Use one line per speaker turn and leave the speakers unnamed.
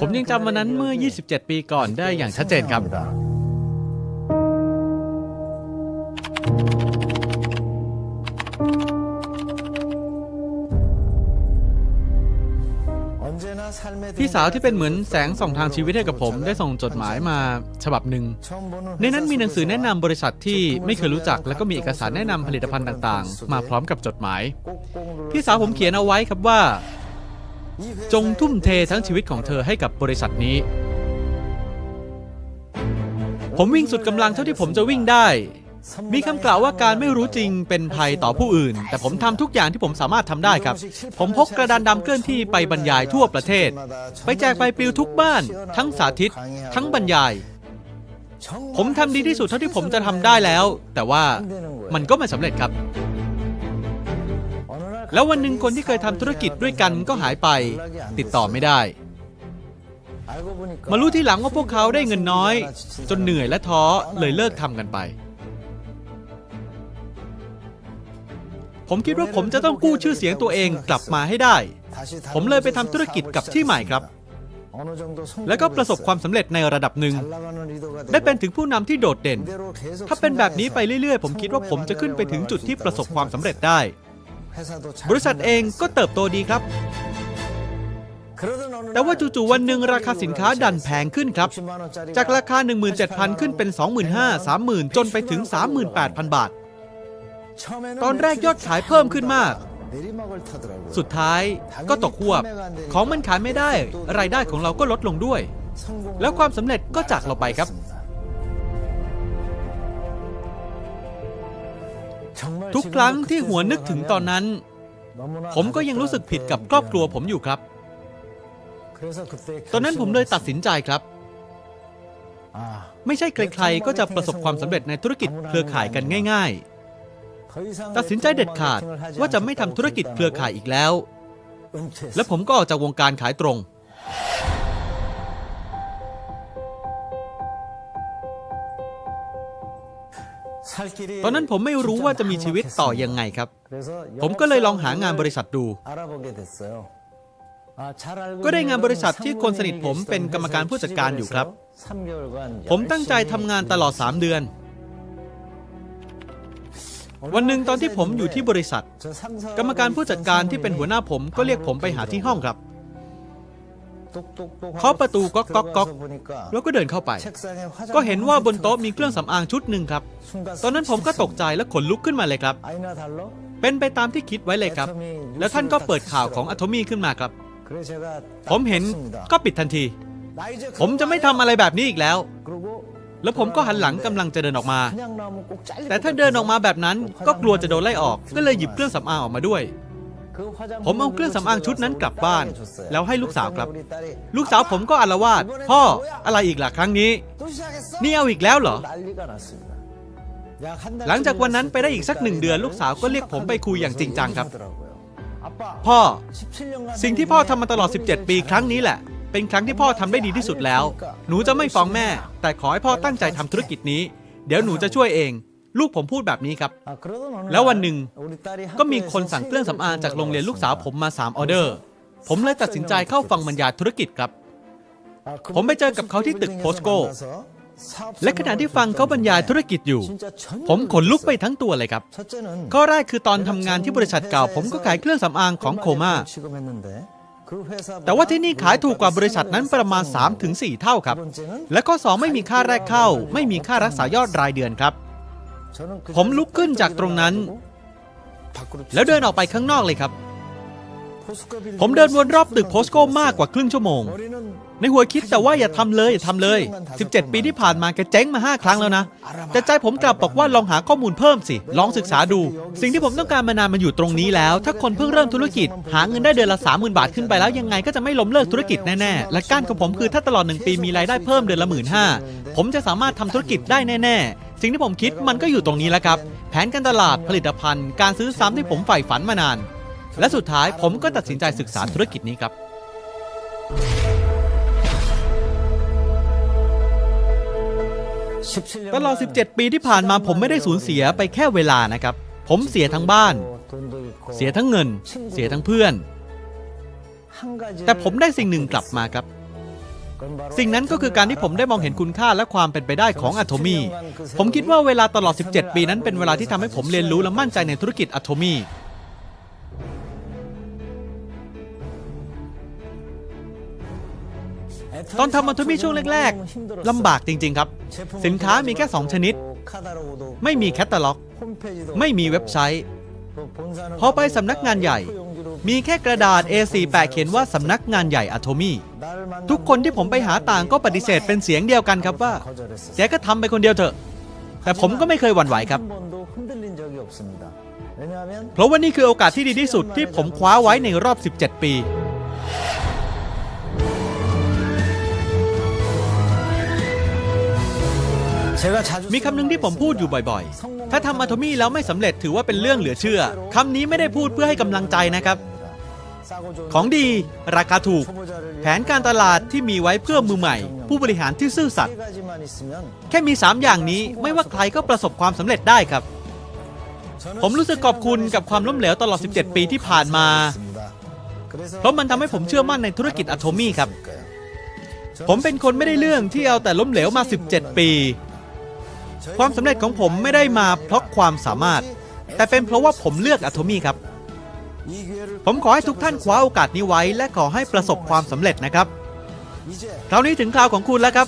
ผมยังจำวันนั้นเมื่อ 27 ปีก่อนได้อย่างชัดเจนครับพี่สาวที่เป็นเหมือนแสงส่องทางชีวิตให้กับผม ได้ส่งจดหมายมาฉบับหนึ่งในนั้นมีหนังสือแนะนำบริษัทที่ไม่เคยรู้จัก แล้วก็มีเอกสารแนะนำผลิตภัณฑ์ต่างๆ มาพร้อมกับจดหมายพี่สาวผมเขียนเอาไว้ครับว่า จงทุ่มเททั้งชีวิตของเธอให้กับบริษัทนี้ ผมวิ่งสุดกำลังเท่าที่ผมจะวิ่งได้ มีคำกล่าวว่าการไม่รู้จริงเป็นภัยต่อผู้อื่น แต่ผมทำทุกอย่างที่ผมสามารถทำได้ครับ ผมพกกระดานดำเคลื่อนที่ไปบรรยายทั่วประเทศ ไปแจกใบปลิวทุกบ้าน ทั้งสาธิต ทั้งบรรยาย ผมทำดีที่สุดเท่าที่ผมจะทำได้แล้ว แต่ว่ามันก็ไม่สำเร็จครับ แล้ววันหนึ่งคนที่เคยทำธุรกิจด้วยกันก็หายไป ติดต่อไม่ได้ มารู้ทีหลังว่าพวกเขาได้เงินน้อย จนเหนื่อยและท้อเลยเลิกทำกันไป ผมคิดว่าผมจะต้องกู้ชื่อเสียงตัวเองกลับมาให้ได้ ผมเลยไปทำธุรกิจกับที่ใหม่ครับ แล้วก็ประสบความสำเร็จในระดับหนึ่ง ได้เป็นถึงผู้นำที่โดดเด่น ถ้าเป็นแบบนี้ไปเรื่อยๆ ผมคิดว่าผมจะขึ้นไปถึงจุดที่ประสบความสำเร็จได้ บริษัทเองก็เติบโตดีครับ แต่ว่าจู่ๆวันหนึ่งราคาสินค้าดันแพงขึ้นครับ จากราคา 17,000 ขึ้นเป็น 25,000 30,000 จนไปถึง 38,000 บาท ตอนแรกยอดขายเพิ่มขึ้นมาก สุดท้ายก็ตกควบ ของมันขายไม่ได้ รายได้ของเราก็ลดลงด้วย แล้วความสำเร็จก็จากเราไปครับ ทุกครั้งที่หัวนึกถึงตอนนั้น ผมก็ยังรู้สึกผิดกับครอบครัวผมอยู่ครับ ตอนนั้นผมเลยตัดสินใจครับ ไม่ใช่ใครๆก็จะประสบความสำเร็จในธุรกิจเครือข่ายกันง่าย ๆ ตัดสินใจเด็ดขาดว่าจะไม่ทำธุรกิจเครือข่ายอีกแล้ว และผมก็ออกจากวงการขายตรง ตอนนั้นผมไม่รู้ว่าจะมีชีวิตต่อยังไงครับ ผมก็เลยลองหางานบริษัทดู ก็ได้งานบริษัทที่คนสนิทผมเป็นกรรมการผู้จัดการอยู่ครับ ผมตั้งใจทำงานตลอด 3 เดือน วันหนึ่งตอนที่ผมอยู่ที่บริษัท กรรมการผู้จัดการที่เป็นหัวหน้าผมก็เรียกผมไปหาที่ห้องครับ เคาะประตูก๊อกก๊อกก๊อกแล้วก็เดินเข้าไป ก็เห็นว่าบนโต๊ะมีเครื่องสำอางชุดหนึ่งครับ ตอนนั้นผมก็ตกใจและขนลุกขึ้นมาเลยครับ เป็นไปตามที่คิดไว้เลยครับ แล้วท่านก็เปิดข่าวของอะโทมี่ขึ้นมาครับ ผมเห็นก็ปิดทันที ผมจะไม่ทำอะไรแบบนี้อีกแล้ว แล้วผมก็หันหลังกำลังจะเดินออกมา แต่ถ้าเดินออกมาแบบนั้นก็กลัวจะโดนไล่ออก ก็เลยหยิบเครื่องสำอางออกมาด้วย ผมเอาเครื่องสำอางชุดนั้นกลับบ้าน แล้วให้ลูกสาวครับ ลูกสาวผมก็อาละวาดพ่ออะไรอีกล่ะครั้งนี้ นี่เอาอีกแล้วเหรอ หลังจากวันนั้นไปได้อีกสักหนึ่งเดือน ลูกสาวก็เรียกผมไปคุยอย่างจริงจังครับ พ่อ สิ่งที่พ่อทำมาตลอด 17 ปีครั้งนี้แหละ เป็นครั้งที่พ่อทำได้ดีที่สุดแล้ว หนูจะไม่ฟ้องแม่ แต่ขอให้พ่อตั้งใจทำธุรกิจนี้ เดี๋ยวหนูจะช่วยเอง ลูกผมพูดแบบนี้ครับ แล้ววันหนึ่งก็มีคนสั่งเครื่องสำอางจากโรงเรียนลูกสาวผมมา 3 ออเดอร์ ผมเลยตัดสินใจเข้าฟังบรรยายธุรกิจครับ ผมไปเจอกับเขาที่ตึกโพสโก้และขณะที่ฟังเขาบรรยายธุรกิจอยู่ ผมขนลุกไปทั้งตัวเลยครับ ข้อแรกคือตอนทำงานที่บริษัทเก่า ผมก็ขายเครื่องสำอางของโคม่าแต่ว่าที่นี่ขายถูกกว่าบริษัทนั้นประมาณ 3-4 เท่าครับ และข้อ 2 ไม่มีค่าแรกเข้า ไม่มีค่ารักษายอดรายเดือนครับ ผมลุกขึ้นจากตรงนั้น แล้วเดินออกไปข้างนอกเลยครับ ผมเดินวนรอบตึกโพสโก้มากกว่าครึ่งชั่วโมง ในหัวคิดแต่ว่าอย่าทำเลยอย่าทำเลย 17 ปีที่ผ่านมาแกเจ๊งมา 5 ครั้งแล้วนะ แต่ใจผมกลับบอกว่าลองหาข้อมูลเพิ่มสิ ลองศึกษาดู สิ่งที่ผมต้องการมานานมันอยู่ตรงนี้แล้ว ถ้าคนเพิ่งเริ่มธุรกิจ หาเงินได้เดือนละ 30,000 บาทขึ้นไปแล้วยังไงก็จะไม่ล้มเลิกธุรกิจแน่ๆและก้านของผมคือถ้าตลอด1ปีมีรายได้เพิ่มเดือนละหมื่นห้าผมจะสามารถทำธุรกิจได้แน่ๆ สิ่งที่ผมคิดมันก็อยู่ตรงนี้แล้วครับ แผนการตลาดผลิตภัณฑ์ การซื้อซ้ำที่ผมใฝ่ฝันมานาน และสุดท้ายผมก็ตัดสินใจศึกษาธุรกิจนี้ครับ ตลอด 17 ปีที่ผ่านมาผมไม่ได้สูญเสียไปแค่เวลานะครับ ผมเสียทั้งบ้าน เสียทั้งเงิน เสียทั้งเพื่อน แต่ผมได้สิ่งหนึ่งกลับมาครับ สิ่งนั้นก็คือการที่ผมได้มองเห็นคุณค่าและความเป็นไปได้ของอะโทมี ผมคิดว่าเวลาตลอด 17 ปีนั้นเป็นเวลาที่ทำให้ผมเรียนรู้และมั่นใจในธุรกิจอะโทมี ตอนทำอะโทมีช่วงแรกๆลำบากจริง ๆ ครับ สินค้ามีแค่ 2 ชนิด ไม่มีแคตตาล็อก ไม่มีเว็บไซต์ พอไปสำนักงานใหญ่ มีแค่กระดาษ A4 แปะเขียนว่าสำนักงานใหญ่อะโทมี ทุกคนที่ผมไปหาต่างก็ปฏิเสธเป็นเสียงเดียวกันครับว่าแกก็ทำไปคนเดียวเถอะ แต่ผมก็ไม่เคยหวั่นไหวครับ เพราะว่านี่คือโอกาสที่ดีที่สุดที่ผมคว้าไว้ในรอบ 17 ปีมีคำหนึ่งที่ผมพูดอยู่บ่อยๆ ถ้าทำอะโทมี่แล้วไม่สำเร็จถือว่าเป็นเรื่องเหลือเชื่อ คำนี้ไม่ได้พูดเพื่อให้กำลังใจนะครับ ของดี ราคาถูก แผนการตลาดที่มีไว้เพื่อมือใหม่ ผู้บริหารที่ซื่อสัตย์แค่มี 3 อย่างนี้ไม่ว่าใครก็ประสบความสำเร็จได้ครับ ผมรู้สึกขอบคุณกับความล้มเหลวตลอด 17 ปีที่ผ่านมา เพราะมันทำให้ผมเชื่อมั่นในธุรกิจอะโทมี่ครับ ผมเป็นคนไม่ได้เรื่องที่เอาแต่ล้มเหลวมา 17 ปี ความสำเร็จของผมไม่ได้มาเพราะความสามารถ แต่เป็นเพราะว่าผมเลือกอะโทมี่ครับ ผมขอให้ทุกท่านคว้าโอกาสนี้ไว้ และขอให้ประสบความสำเร็จนะครับ คราวนี้ถึงคราวของคุณแล้วครับ